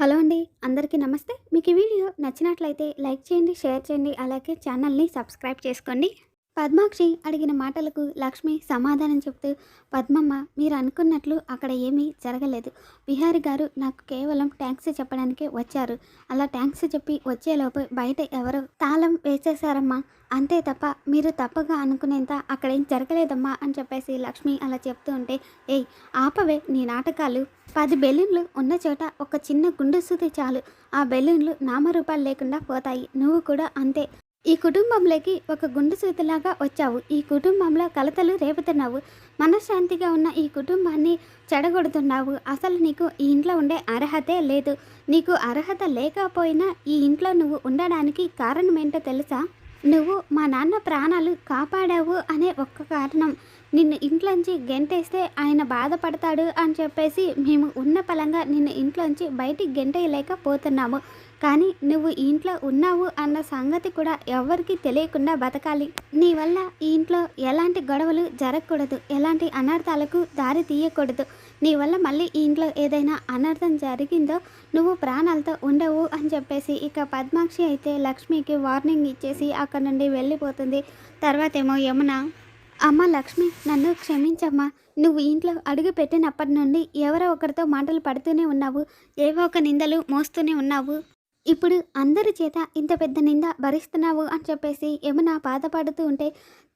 Hello అండి అందరికీ నమస్తే. మీకు ఈ వీడియో నచ్చినట్లయితే లైక్ చేయండి షేర్ చేయండి అలాగే ఛానల్ని సబ్స్క్రైబ్ చేసుకోండి. పద్మాక్షి అడిగిన మాటలకు లక్ష్మి సమాధానం చెప్తూ పద్మమ్మ మీరు అనుకున్నట్లు అక్కడ ఏమీ జరగలేదు. బిహారీ గారు నాకు కేవలం ట్యాంక్స్ చెప్పడానికే వచ్చారు. అలా ట్యాంక్స్ చెప్పి వచ్చేలోపు బయట ఎవరో తాళం వేసేశారమ్మా. అంతే తప్ప మీరు తప్పగా అనుకునేంత అక్కడేం జరగలేదమ్మా అని చెప్పేసి లక్ష్మి అలా చెప్తూ ఉంటే ఏయ్ ఆపవే నీ నాటకాలు. పది బెలూన్లు ఉన్న చోట ఒక చిన్న గుండు సూది చాలు. ఆ బెలూన్లు నామరూపాలు లేకుండా పోతాయి. నువ్వు కూడా అంతే. ఈ కుటుంబంలోకి ఒక గుండు సూతిలాగా వచ్చావు. ఈ కుటుంబంలో కలతలు రేపుతున్నావు. మనశ్శాంతిగా ఉన్న ఈ కుటుంబాన్ని చెడగొడుతున్నావు. అసలు నీకు ఈ ఇంట్లో ఉండే అర్హతే లేదు. నీకు అర్హత లేకపోయినా ఈ ఇంట్లో నువ్వు ఉండడానికి కారణం ఏంటో తెలుసా? నువ్వు మా నాన్న ప్రాణాలు కాపాడావు అనే ఒక్క కారణం. నిన్ను ఇంట్లోంచి గెంటేస్తే ఆయన బాధపడతాడు అని చెప్పేసి మేము ఉన్న పలంగా నిన్ను ఇంట్లోంచి బయటికి గెంటేయలేకపోతున్నాము. కానీ నువ్వు ఈ ఇంట్లో ఉన్నావు అన్న సంగతి కూడా ఎవరికి తెలియకుండా బతకాలి. నీ వల్ల ఈ ఇంట్లో ఎలాంటి గొడవలు జరగకూడదు ఎలాంటి అనర్థాలకు దారి తీయకూడదు. నీ వల్ల మళ్ళీ ఈ ఇంట్లో ఏదైనా అనర్థం జరిగిందో నువ్వు ప్రాణాలతో ఉండవు అని చెప్పేసి ఇక పద్మాక్షి అయితే లక్ష్మికి వార్నింగ్ ఇచ్చేసి అక్కడ నుండి వెళ్ళిపోతుంది. తర్వాత ఏమో యమున అమ్మ లక్ష్మి నన్ను క్షమించమ్మా. నువ్వు ఇంట్లో అడుగు పెట్టినప్పటి నుండి ఎవరో ఒకరితో మాటలు పడుతూనే ఉన్నావు ఏవో ఒక నిందలు మోస్తూనే ఉన్నావు. ఇప్పుడు అందరి చేత ఇంత పెద్ద నింద భరిస్తున్నావు అని చెప్పేసి యమున బాధపడుతూ ఉంటే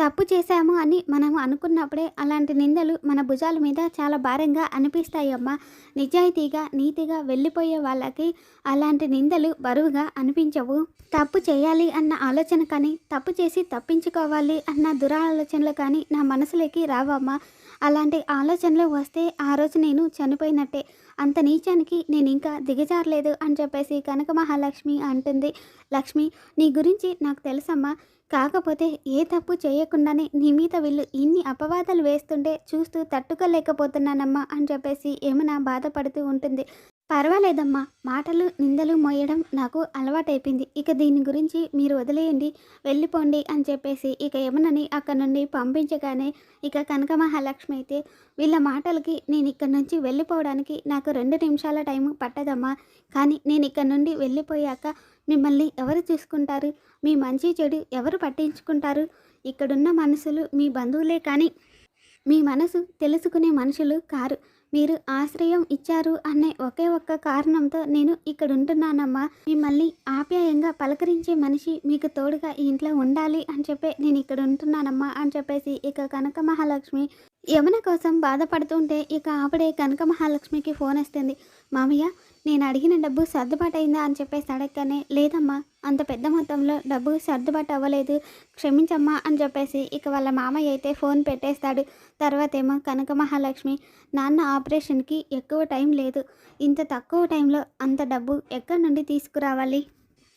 తప్పు చేశాము అని మనం అనుకున్నప్పుడే అలాంటి నిందలు మన భుజాల మీద చాలా భారంగా అనిపిస్తాయి అమ్మా నిజాయితీగా నీతిగా వెళ్ళిపోయే వాళ్ళకి అలాంటి నిందలు బరువుగా అనిపించవు. తప్పు చేయాలి అన్న ఆలోచన కానీ తప్పు చేసి తప్పించుకోవాలి అన్న దురాలోచనలు కానీ నా మనసులోకి రావమ్మా. అలాంటి ఆలోచనలు వస్తే ఆ రోజు నేను చనిపోయినట్టే. అంత నీచానికి నేను ఇంకా దిగజారలేదు అని చెప్పేసి కనక మహాలక్ష్మి అంటుంది. లక్ష్మి నీ గురించి నాకు తెలుసమ్మా. కాకపోతే ఏ తప్పు చేయకుండానే నీ మీద వీళ్ళు ఇన్ని అపవాదాలు వేస్తుంటే చూస్తూ తట్టుకోలేకపోతున్నానమ్మా అని చెప్పేసి ఏమైనా బాధపడుతూ ఉంటుంది. పర్వాలేదమ్మా. మాటలు నిందలు మోయడం నాకు అలవాటైపోయింది. ఇక దీని గురించి మీరు వదిలేయండి. వెళ్ళిపోండి అని చెప్పేసి ఇక యమునని అక్కడ నుండి పంపించగానే ఇక కనక మహాలక్ష్మి అయితే వీళ్ళ మాటలకి నేను ఇక్కడ నుంచి వెళ్ళిపోవడానికి నాకు రెండు నిమిషాల టైం పట్టదమ్మా. కానీ నేను ఇక్కడ నుండి వెళ్ళిపోయాక మిమ్మల్ని ఎవరు చూసుకుంటారు? మీ మంచి చెడు ఎవరు పట్టించుకుంటారు? ఇక్కడున్న మనుషులు మీ బంధువులే కానీ మీ మనసు తెలుసుకునే మనుషులు కారు. మీరు ఆశ్రయం ఇచ్చారు అనే ఒకే ఒక్క కారణంతో నేను ఇక్కడ ఉంటున్నానమ్మా మిమ్మల్ని ఆప్యాయంగా పలకరించే మనిషి మీకు తోడుగా ఈ ఇంట్లో ఉండాలి అని చెప్పి నేను ఇక్కడ ఉంటున్నానమ్మా అని చెప్పేసి ఇక కనక మహాలక్ష్మి యమున కోసం బాధపడుతుంటే ఇక ఆవిడే కనక మహాలక్ష్మికి ఫోన్ వస్తుంది. మామయ్య నేను అడిగిన డబ్బు సర్దుబాటు అయిందా అని చెప్పేసి అడగగానే లేదమ్మా అంత పెద్ద మొత్తంలో డబ్బు సర్దుబాటు అవ్వలేదు క్షమించమ్మా అని చెప్పేసి ఇక వాళ్ళ మామయ్య అయితే ఫోన్ పెట్టేస్తాడు. తర్వాత ఏమో కనక మహాలక్ష్మి నాన్న ఆపరేషన్కి ఎక్కువ టైం లేదు ఇంత తక్కువ టైంలో అంత డబ్బు ఎక్కడి నుండి తీసుకురావాలి?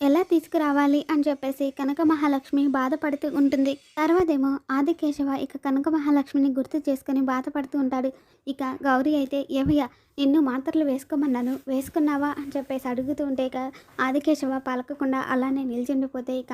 ఎలా తీసుకురావాలి అని చెప్పేసి కనక మహాలక్ష్మి బాధపడుతూ ఉంటుంది. తర్వాతేమో ఆదికేశవ ఇక కనక మహాలక్ష్మిని గుర్తు చేసుకొని బాధపడుతూ ఉంటాడు. ఇక గౌరీ అయితే ఏవయ్య నిన్ను మాత్రలు వేసుకోమన్నాను. వేసుకున్నావా? అని చెప్పేసి అడుగుతూ ఉంటే ఇక ఆదికేశవ పలకకుండా అలానే నిల్చుండిపోతే ఇక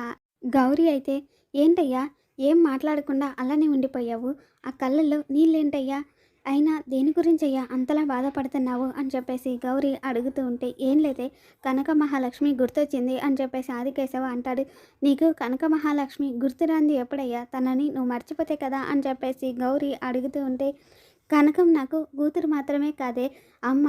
గౌరీ అయితే ఏంటయ్యా? ఏం మాట్లాడకుండా అలానే ఉండిపోయావు? ఆ కళ్ళల్లో నీళ్ళేంటయ్యా? అయినా దేని గురించి అయ్యా అంతలా బాధపడుతున్నావు అని చెప్పేసి గౌరీ అడుగుతూ ఉంటే ఏం లేదే కనక మహాలక్ష్మి గుర్తొచ్చింది అని చెప్పేసి ఆదికేశవ అంటాడు. నీకు కనక మహాలక్ష్మి గుర్తురాంది ఎప్పుడయ్యా? తనని నువ్వు మర్చిపోతే కదా? అని చెప్పేసి గౌరీ అడుగుతూ ఉంటే కనకం నాకు కూతురు మాత్రమే కాదే. అమ్మ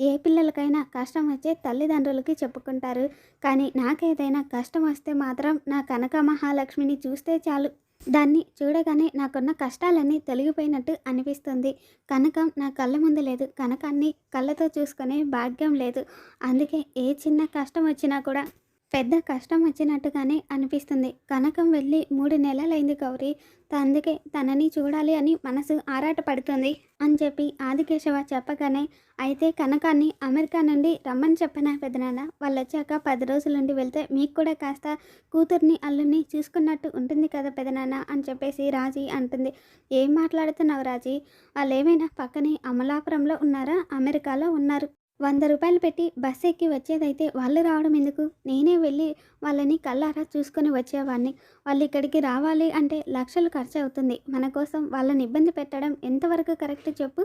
ఏ పిల్లలకైనా కష్టం వచ్చే తల్లిదండ్రులకి చెప్పుకుంటారు. కానీ నాకేదైనా కష్టం వస్తే మాత్రం నా కనక మహాలక్ష్మిని చూస్తే చాలు. దాన్ని చూడగానే నాకున్న కష్టాలన్నీ తొలగిపోయినట్టు అనిపిస్తుంది. కనకం నా కళ్ళ ముందు లేదు. కనకాన్ని కళ్ళతో చూసుకునే భాగ్యం లేదు. అందుకే ఏ చిన్న కష్టం వచ్చినా కూడా పెద్ద కష్టం వచ్చినట్టుగానే అనిపిస్తుంది. కనకం వెళ్ళి మూడు నెలలైంది గౌరీ. అందుకే తనని చూడాలి అని మనసు ఆరాటపడుతుంది అని చెప్పి ఆదికేశవ చెప్పగానే అయితే కనకాన్ని అమెరికా నుండి రమ్మని చెప్పిన పెదనాన్న? వాళ్ళు వచ్చాక పది రోజుల నుండి వెళ్తే మీకు కూడా కాస్త కూతుర్ని అల్లుని చూసుకున్నట్టు ఉంటుంది కదా పెదనాన్న అని చెప్పేసి రాజీ అంటుంది. ఏం మాట్లాడుతున్నావు రాజీ? వాళ్ళు ఏమైనా పక్కనే అమలాపురంలో ఉన్నారా? అమెరికాలో ఉన్నారు. వంద రూపాయలు పెట్టి బస్ ఎక్కి వచ్చేదైతే వాళ్ళు రావడం ఎందుకు? నేనే వెళ్ళి వాళ్ళని కళ్ళారా చూసుకొని వచ్చేవాడిని. వాళ్ళు ఇక్కడికి రావాలి అంటే లక్షలు ఖర్చు అవుతుంది మన కోసం వాళ్ళని ఇబ్బంది పెట్టడం ఎంతవరకు కరెక్ట్ చెప్పు?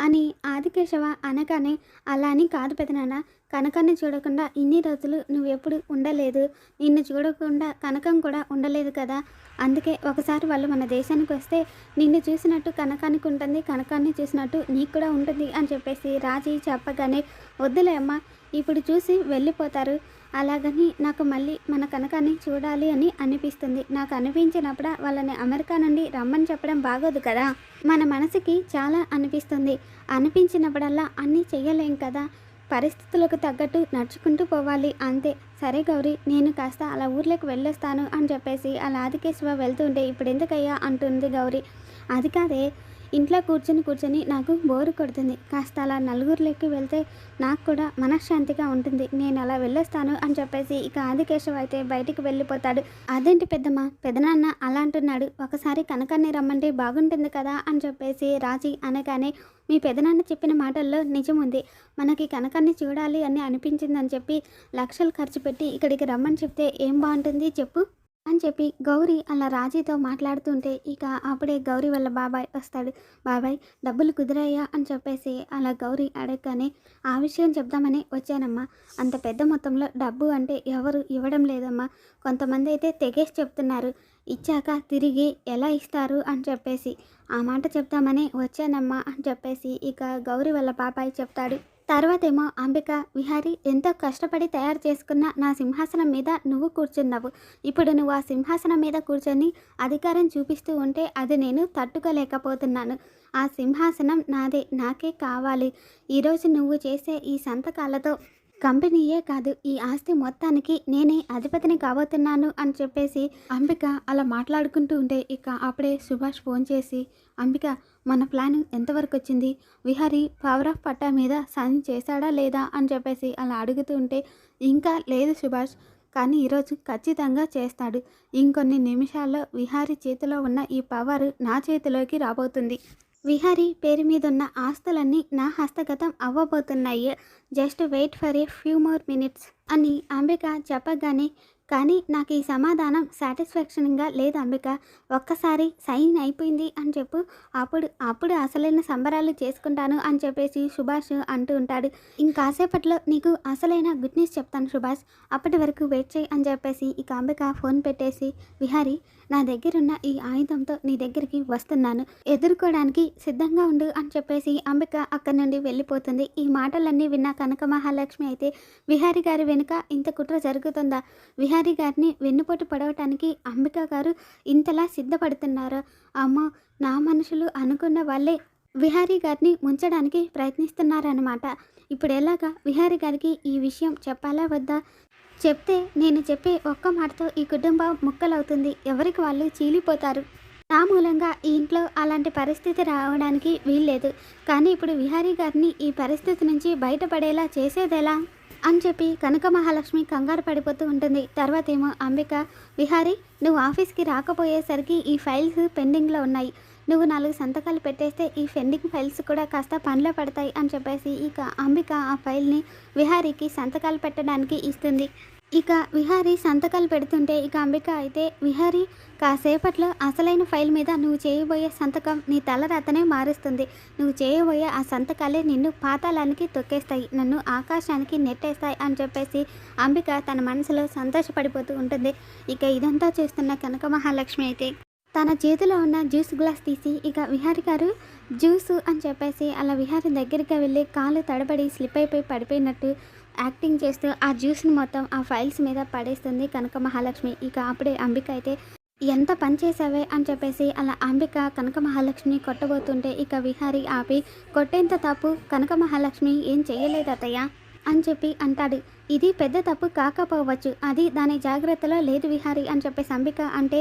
అని ఆదికేశవ అనగానే అలా అని కాదు పెదనాన్న. కనకాన్ని చూడకుండా ఇన్ని రోజులు నువ్వెప్పుడు ఉండలేదు. నిన్ను చూడకుండా కనకం కూడా ఉండలేదు కదా. అందుకే ఒకసారి వాళ్ళు మన దేశానికి వస్తే నిన్ను చూసినట్టు కనకానికి ఉంటుంది కనకాన్ని చూసినట్టు నీకు కూడా ఉంటుంది అని చెప్పేసి రాజీ చెప్పగానే వద్దులే అమ్మ. ఇప్పుడు చూసి వెళ్ళిపోతారు. అలాగని నాకు మళ్ళీ మన కనకాన్ని చూడాలి అని అనిపిస్తుంది. నాకు అనిపించినప్పుడు వాళ్ళని అమెరికా నుండి రమ్మని చెప్పడం బాగోదు కదా? మన మనసుకి చాలా అనిపిస్తుంది. అనిపించినప్పుడల్లా అన్నీ చేయలేం కదా? పరిస్థితులకు తగ్గట్టు నడుచుకుంటూ పోవాలి. అంతే. సరే గౌరీ నేను కాస్త అలా ఊర్లోకి వెళ్ళొస్తాను అని చెప్పేసి అలా ఆదికేశ్వ వెళ్తుంటే ఇప్పుడు ఎందుకయ్యా అంటుంది గౌరీ. అది కాదే. ఇంట్లో కూర్చొని కూర్చొని నాకు బోరు కొడుతుంది. కాస్త అలా నలుగురిలోకి వెళ్తే నాకు కూడా మనశ్శాంతిగా ఉంటుంది. నేను అలా వెళ్ళొస్తాను అని చెప్పేసి ఇక ఆదికేశవ్ అయితే బయటికి వెళ్ళిపోతాడు. అదేంటి పెద్దమ్మ? పెదనాన్న అలా అంటున్నాడు. ఒకసారి కనకాన్ని రమ్మంటే బాగుంటుంది కదా? అని చెప్పేసి రాజీ అనగానే మీ పెదనాన్న చెప్పిన మాటల్లో నిజం ఉంది. మనకి కనకాన్ని చూడాలి అని అనిపించిందని చెప్పి లక్షలు ఖర్చు పెట్టి ఇక్కడికి రమ్మని చెప్తే ఏం బాగుంటుంది చెప్పు. అని చెప్పి గౌరీ అలా రాజీతో మాట్లాడుతుంటే ఇక అప్పుడే గౌరీ వాళ్ళ బాబాయ్ వస్తాడు. బాబాయ్ డబ్బులు కుదిరాయా? అని చెప్పేసి అలా గౌరీ అడగగానే ఆ విషయం చెప్దామని వచ్చానమ్మా. అంత పెద్ద మొత్తంలో డబ్బు అంటే ఎవరు ఇవ్వడం లేదమ్మా. కొంతమంది అయితే తెగేసి చెప్తున్నారు. ఇచ్చాక తిరిగి ఎలా ఇస్తారు? అని చెప్పేసి ఆ మాట చెప్తామని వచ్చానమ్మా. అని చెప్పేసి ఇక గౌరీ వాళ్ళ బాబాయ్ చెప్తాడు. తర్వాతేమో అంబిక విహారి ఎంతో కష్టపడి తయారు చేసుకున్న నా సింహాసనం మీద నువ్వు కూర్చున్నావు. ఇప్పుడు నువ్వు ఆ సింహాసనం మీద కూర్చొని అధికారం చూపిస్తూ ఉంటే అది నేను తట్టుకోలేకపోతున్నాను. ఆ సింహాసనం నాదే నాకే కావాలి. ఈరోజు నువ్వు చేసే ఈ సంతకాలతో కంపెనీయే కాదు ఈ ఆస్తి మొత్తానికి నేనే అధిపతిని కాబోతున్నాను అని చెప్పేసి అంబిక అలా మాట్లాడుకుంటూ ఉంటే ఇక అప్పుడే సుభాష్ ఫోన్ చేసి అంబిక మన ప్లాన్ ఎంతవరకు వచ్చింది? విహారి పవర్ ఆఫ్ పట్టా మీద సైన్ చేశాడా లేదా? అని చెప్పేసి అలా అడుగుతూ ఉంటే ఇంకా లేదు సుభాష్ కానీ ఈరోజు ఖచ్చితంగా చేస్తాడు. ఇంకొన్ని నిమిషాల్లో విహారీ చేతిలో ఉన్న ఈ పవర్ నా చేతిలోకి రాబోతుంది. విహారీ పేరు మీద ఉన్న ఆస్తులన్నీ నా హస్తగతం అవ్వబోతున్నాయి. Just wait for a few more minutes అని అంబిక చెప్పగానే కానీ నాకు ఈ సమాధానం సాటిస్ఫాక్షన్గా లేదు అంబిక. ఒక్కసారి సైన్ అయిపోయింది అని చెప్పు. అప్పుడు అప్పుడు అసలైన సంబరాలు చేసుకుంటాను అని చెప్పేసి సుభాష్ అంటూ ఉంటాడు. ఇంకాసేపట్లో నీకు అసలైన గుడ్ న్యూస్ చెప్తాను సుభాష్. అప్పటి వరకు వెయిట్ చేయి అని చెప్పేసి ఇక అంబిక ఫోన్ పెట్టేసి విహారీ నా దగ్గరున్న ఈ ఆయుధంతో నీ దగ్గరికి వస్తున్నాను. ఎదుర్కోవడానికి సిద్ధంగా ఉండు అని చెప్పేసి అంబిక అక్కడి నుండి వెళ్ళిపోతుంది. ఈ మాటలన్నీ విన్న కనక మహాలక్ష్మి అయితే విహారి గారి వెనుక ఇంత కుట్ర జరుగుతుందా? విహారి గారిని వెన్నుపోటు పడవటానికి అంబిక గారు ఇంతలా సిద్ధపడుతున్నారు? అమ్మో నా మనుషులు అనుకున్న వాళ్ళే విహారీ గారిని ముంచడానికి ప్రయత్నిస్తున్నారన్నమాట. ఇప్పుడు ఎలాగా విహారీ గారికి ఈ విషయం చెప్పాలా వద్దా? చెప్తే నేను చెప్పే ఒక్క మాటతో ఈ కుటుంబం ముక్కలవుతుంది. ఎవరికి వాళ్ళు చీలిపోతారు? నా మూలంగా ఈ ఇంట్లో అలాంటి పరిస్థితి రావడానికి వీల్లేదు. కానీ ఇప్పుడు విహారీ గారిని ఈ పరిస్థితి నుంచి బయటపడేలా చేసేదెలా? అని చెప్పి కనక మహాలక్ష్మి కంగారు పడిపోతూ ఉంటుంది. తర్వాత ఏమో అంబిక విహారీ నువ్వు ఆఫీస్కి రాకపోయేసరికి ఈ ఫైల్స్ పెండింగ్లో ఉన్నాయి. నువ్వు నాలుగు సంతకాలు పెట్టేస్తే ఈ పెండింగ్ ఫైల్స్ కూడా కాస్త పనిలో పడతాయి అని చెప్పేసి ఇక అంబిక ఆ ఫైల్ని విహారీకి సంతకాలు పెట్టడానికి ఇస్తుంది. ఇక విహారీ సంతకాలు పెడుతుంటే ఇక అంబిక అయితే విహారీ కాసేపట్లో అసలైన ఫైల్ మీద నువ్వు చేయబోయే సంతకం నీ తలరాతనే మారుస్తుంది. నువ్వు చేయబోయే ఆ సంతకాలే నిన్ను పాతాళానికి తొక్కేస్తాయి నన్ను ఆకాశానికి నెట్టేస్తాయి అని చెప్పేసి అంబిక తన మనసులో సంతోషపడిపోతూ ఉంటుంది. ఇక ఇదంతా చూస్తున్న కనక మహాలక్ష్మి అయితే తన చేతిలో ఉన్న జ్యూస్ గ్లాస్ తీసి ఇక విహారి గారు జ్యూసు అని చెప్పేసి అలా విహారి దగ్గరికి వెళ్ళి కాలు తడబడి స్లిప్ అయిపోయి పడిపోయినట్టు యాక్టింగ్ చేస్తూ ఆ జ్యూస్ని మొత్తం ఆ ఫైల్స్ మీద పడేస్తుంది కనక మహాలక్ష్మి. ఇక అప్పుడే అంబిక అయితే ఎంత పని చేసావే అని చెప్పేసి అలా అంబిక కనక మహాలక్ష్మి కొట్టబోతుంటే ఇక విహారి ఆపి కొట్టేంత తప్పు? కనక మహాలక్ష్మి ఏం చేయలేదు అతయ్య అని చెప్పి అంటాడు. ఇది పెద్ద తప్పు కాకపోవచ్చు. అది దాని జాగ్రత్తలో లేదు విహారి అని చెప్పేసి అంబిక అంటే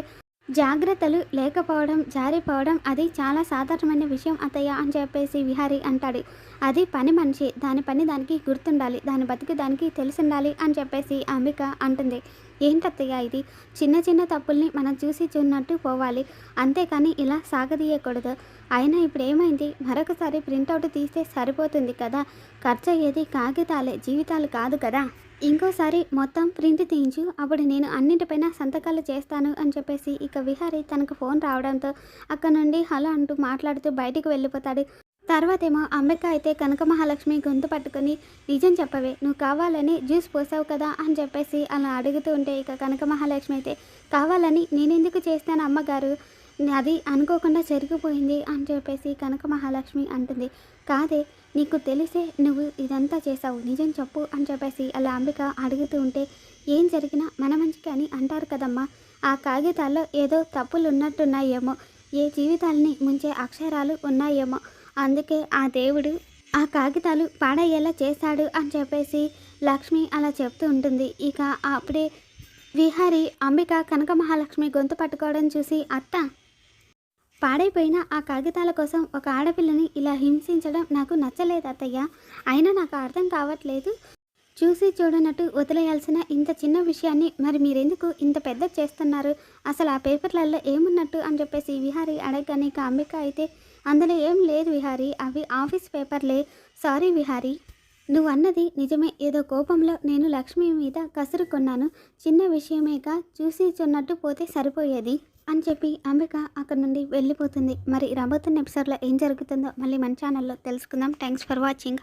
జాగ్రత్తలు లేకపోవడం జారిపోవడం అది చాలా సాధారణమైన విషయం అత్తయ్య అని చెప్పేసి విహారి అంటాడు. అది పని మనిషి దాని పని దానికి గుర్తుండాలి దాని బతుకు దానికి తెలిసిండాలి అని చెప్పేసి అంబిక అంటుంది. ఏంటత్తయ్య ఇది? చిన్న చిన్న తప్పుల్ని మనం చూసి చూన్నట్టు పోవాలి. అంతేకాని ఇలా సాగదీయకూడదు. అయినా ఇప్పుడు ఏమైంది? మరొకసారి ప్రింటౌట్ తీస్తే సరిపోతుంది కదా. ఖర్చు అయ్యేది కాగితాలే జీవితాలు కాదు కదా. ఇంకోసారి మొత్తం ప్రింట్ తీయించు. అప్పుడు నేను అన్నింటిపైన సంతకాలు చేస్తాను అని చెప్పేసి ఇక విహారి తనకు ఫోన్ రావడంతో అక్కడ నుండి హలో అంటూ మాట్లాడుతూ బయటికి వెళ్ళిపోతాడు. తర్వాతేమో అంబిక అయితే కనక మహాలక్ష్మి గొంతు పట్టుకొని నిజం చెప్పవే నువ్వు కావాలని జ్యూస్ పోసావు కదా అని చెప్పేసి అలా అడుగుతూ ఉంటే ఇక కనక మహాలక్ష్మి అయితే కావాలని నేనెందుకు చేస్తాను అమ్మగారు? అది అనుకోకుండా జరిగిపోయింది అని చెప్పేసి కనక మహాలక్ష్మి అంటుంది. కాదే నీకు తెలిసే నువ్వు ఇదంతా చేసావు నిజం చెప్పు అని చెప్పేసి అలా అంబిక అడుగుతూ ఉంటే ఏం జరిగినా మన మంచికి అని అంటారు కదమ్మా. ఆ కాగితాల్లో ఏదో తప్పులు ఉన్నట్టున్నాయేమో ఏ జీవితాలని ముంచే అక్షరాలు ఉన్నాయేమో. అందుకే ఆ దేవుడు ఆ కాగితాలు పాడయ్యేలా చేశాడు అని చెప్పేసి లక్ష్మి అలా చెప్తూ ఉంటుంది. ఇక అప్పుడే విహారి అంబిక కనక మహాలక్ష్మి గొంతు పట్టుకోవడం చూసి అత్త పాడైపోయిన ఆ కాగితాల కోసం ఒక ఆడపిల్లని ఇలా హింసించడం నాకు నచ్చలేదు అత్తయ్య. అయినా నాకు అర్థం కావట్లేదు. చూసి చూడనట్టు వదిలేయాల్సిన ఇంత చిన్న విషయాన్ని మరి మీరెందుకు ఇంత పెద్ద చేస్తున్నారు? అసలు ఆ పేపర్లలో ఏమున్నట్టు అని చెప్పేసి విహారీ అడగగానే ఇక అంబిక అయితే అందులో ఏం లేదు విహారీ అవి ఆఫీస్ పేపర్లే. సారీ విహారీ. నువ్వు అన్నది నిజమే. ఏదో కోపంలో నేను లక్ష్మి మీద కసురుకున్నాను. చిన్న విషయమేగా. చూసి చున్నట్టు పోతే సరిపోయేది. అని చెప్పి అంబిక అక్కడ నుండి వెళ్ళిపోతుంది. మరి రాబోతున్న ఎపిసోడ్లో ఏం జరుగుతుందో మళ్ళీ మన ఛానల్లో తెలుసుకుందాం. Thanks for watching